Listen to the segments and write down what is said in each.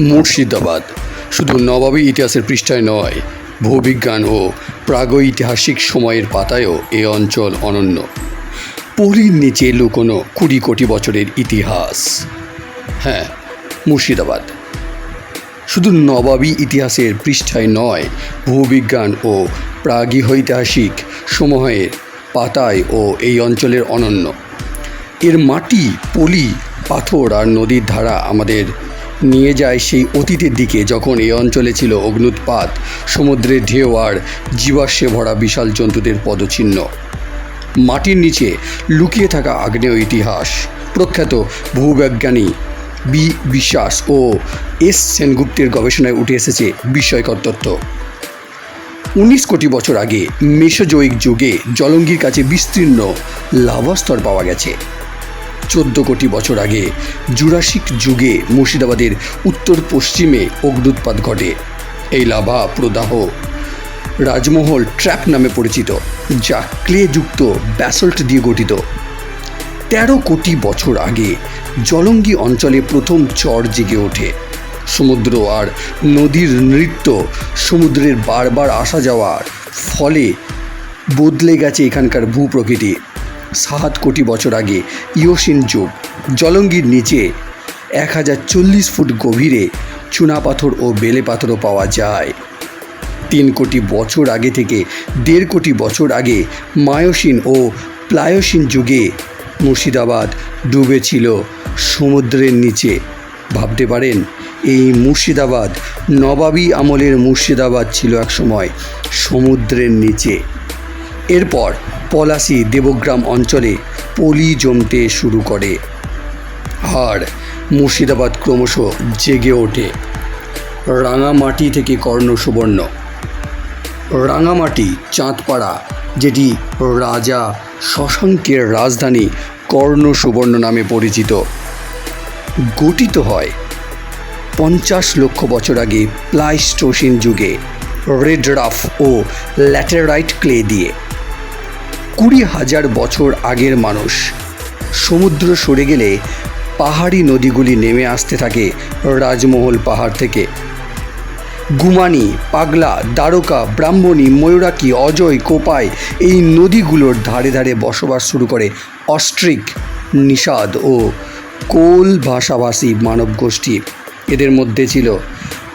মুর্শিদাবাদ। শুধু নবাবী ইতিহাসের পৃষ্ঠায় নয়, ভূবিজ্ঞান ও প্রাগৈতিহাসিক সময়ের পাতায়ও এ অঞ্চল অনন্য। পরির নিচে লুকোনো কুড়ি কোটি বছরের ইতিহাস। হ্যাঁ মুর্শিদাবাদ। শুধু নবাবী ইতিহাসের পৃষ্ঠায় নয়, ভূবিজ্ঞান ও প্রাগৈতিহাসিক সময়ের পাতায় ও এই অঞ্চলের অনন্য। এর মাটি, পলি, পাথর আর নদীর ধারা আমাদের নিয়ে যায় সেই অতীতের দিকে, যখন এই অঞ্চলে ছিল অগ্নুৎপাত সমুদ্রের ঢেউ আর জীবাশ্মে ভরা বিশাল জন্তুদের পদচিহ্ন। মাটির নিচে লুকিয়ে থাকা আগ্নেয় ইতিহাস, প্রখ্যাত ভূবিজ্ঞানী বি বিশ্বাস ও এস সেনগুপ্তের গবেষণায় উঠে এসেছে বিস্ময়কর তথ্য উনিশ কোটি বছর আগে মেসোজৈক যুগে জলঙ্গির কাছে বিস্তীর্ণ লাভাস্তর পাওয়া গেছে। চোদ্দ কোটি বছর আগে জুরাসিক যুগে মুর্শিদাবাদের উত্তর পশ্চিমে অগ্নুৎপাত ঘটে। এই লাভা প্রদাহ রাজমহল ট্র্যাপ নামে পরিচিত, যা ক্লেযুক্ত ব্যাসল্ট দিয়ে গঠিত। তেরো কোটি বছর আগে জলঙ্গি অঞ্চলে প্রথম চর জেগে ওঠে। সমুদ্র আর নদীর নৃত্য সমুদ্রের বারবার আসা যাওয়ার ফলে বদলে গেছে এখানকার ভূপ্রকৃতি। সাত কোটি বছর আগে ইয়োসিন যুগ। জলঙ্গির নিচে এক হাজার চল্লিশ ফুট গভীরে চুনাপাথর ও বেলে পাথরও পাওয়া যায়। তিন কোটি বছর আগে থেকে দেড় কোটি বছর আগে মায়োসিন ও প্লায়োসিন যুগে মুর্শিদাবাদ ডুবেছিল সমুদ্রের নিচে। ভাবতে পারেন, এই মুর্শিদাবাদ নবাবী আমলের মুর্শিদাবাদ ছিল একসময় সমুদ্রের নিচে। এরপর পলাশি দেবগ্রাম অঞ্চলে পলি জমতে শুরু করে। আর মুর্শিদাবাদ ক্রমশ জেগে ওঠে। রাঙামাটি থেকে কর্ণ সুবর্ণ রাঙামাটি, চাঁদপাড়া, যেটি রাজা শশাঙ্কের রাজধানী কর্ণ সুবর্ণ নামে পরিচিত। গঠিত হয় পঞ্চাশ লক্ষ বছর আগে প্লাইস্টোসিন যুগে। রেড রাফ ও ল্যাটেরাইট ক্লে দিয়ে। কুড়ি হাজার বছর আগের মানুষ। সমুদ্র সরে গেলে পাহাড়ি নদীগুলি নেমে আসতে থাকে রাজমহল পাহাড় থেকে। গুমানি, পাগলা, দ্বারকা, ব্রাহ্মণী ময়ূরাকি অজয়, কোপাই এই নদীগুলোর ধারে ধারে বসবাস শুরু করে অস্ট্রিক, নিষাদ ও কোল ভাষাভাষী মানব গোষ্ঠী এদের মধ্যে ছিল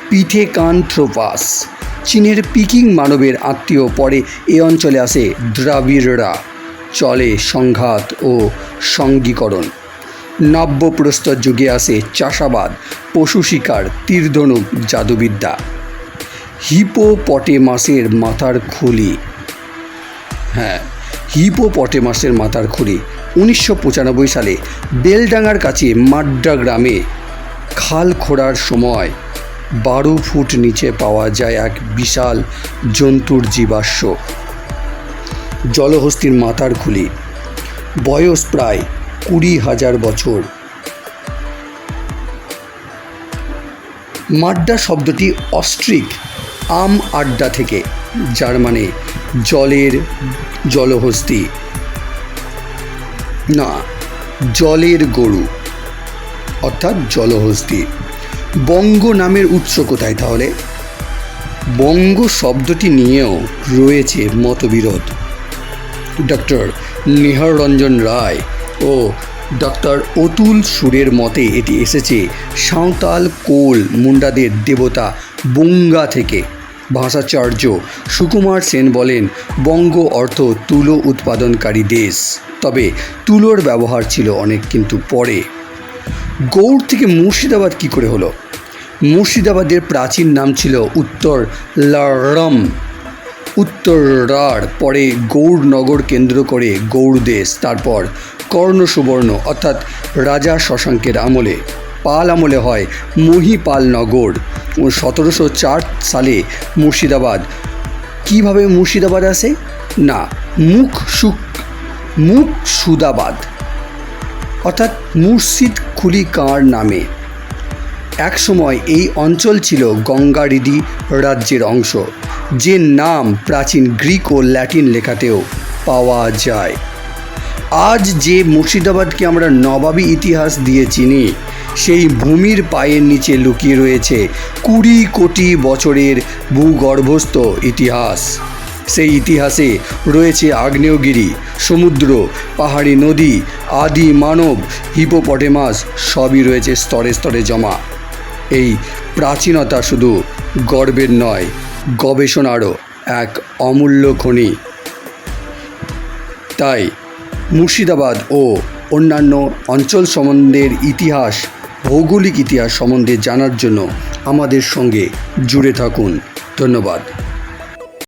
পিথেকান্থ্রোপাস। চীনের পিকিং মানবের আত্মীয় পরে এ অঞ্চলে আসে দ্রাবিড়রা। চলে সংঘাত ও সঙ্গীকরণ। নব্যপ্রস্তর যুগে আসে চাষাবাদ, পশু শিকার, তীরধনুক জাদুবিদ্যা। হিপোপটেমাসের মাথার খুলি। হ্যাঁ হিপোপটেমাসের মাথার খুলি। উনিশশো পঁচানব্বই সালে বেলডাঙ্গার কাছে মাড্ডা গ্রামে খাল খোঁড়ার সময় বারো ফুট নিচে পাওয়া যায় এক বিশাল জন্তুর জীবাশ্ম। জলহস্তির মাথার খুলি। বয়স প্রায় কুড়ি হাজার বছর। মাড্ডা শব্দটি অস্ট্রিক আম আড্ডা থেকে, যার মানে জলের জলহস্তি। না, জলের গরু, অর্থাৎ জলহস্তি। বঙ্গ নামের উৎস কোথায় তাহলে? বঙ্গ শব্দটি নিয়েও রয়েছে মতবিরোধ। ডক্টর নিহার রঞ্জন রায় ও ডক্টর অতুল সুরের মতে এটি এসেছে সাঁওতাল কোল মুন্ডাদের দেবতা বঙ্গা থেকে। ভাষাচার্য সুকুমার সেন বলেন, বঙ্গ অর্থ তুলো উৎপাদনকারী দেশ। তবে তুলোর ব্যবহার ছিল অনেক কিন্তু পরে। গৌড় থেকে মুর্শিদাবাদ কি করে হলো? মুর্শিদাবাদের প্রাচীন নাম ছিল উত্তর লরম। উত্তর রার পরে গৌড়নগর কেন্দ্র করে গৌড় দেশ, তারপর কর্ণ সুবর্ণ অর্থাৎ রাজা শশাঙ্কের আমলে। পাল আমলে হয় মহিপাল নগর। ও সতেরোশো চার সালে মুর্শিদাবাদ। কীভাবে মুর্শিদাবাদ আসে? না, মুখ সুখ, মুখ সুদাবাদ। অর্থাৎ মুর্শিদ খুলি কাঁর নামে। একসময় এই অঞ্চল ছিল গঙ্গারিডি রাজ্যের অংশ, যে নাম প্রাচীন গ্রিক ও ল্যাটিন লেখাতেও পাওয়া যায়। আজ যে মুর্শিদাবাদকে আমরা নবাবী ইতিহাস দিয়ে চিনি, সেই ভূমির পায়ের নিচে লুকিয়ে রয়েছে কুড়ি কোটি বছরের ভূগর্ভস্থ ইতিহাস। সেই ইতিহাসে রয়েছে আগ্নেয়গিরি, সমুদ্র, পাহাড়ি নদী, আদি মানব, হিপোপটেমাস, সবই রয়েছে স্তরে স্তরে জমা। এই প্রাচীনতা শুধু গর্বের নয়, গবেষণারও এক অমূল্য খনি। তাই মুর্শিদাবাদ ও অন্যান্য অঞ্চল সম্বন্ধের ইতিহাস, ভৌগোলিক ইতিহাস সম্বন্ধে জানার জন্য আমাদের সঙ্গে জুড়ে থাকুন। ধন্যবাদ।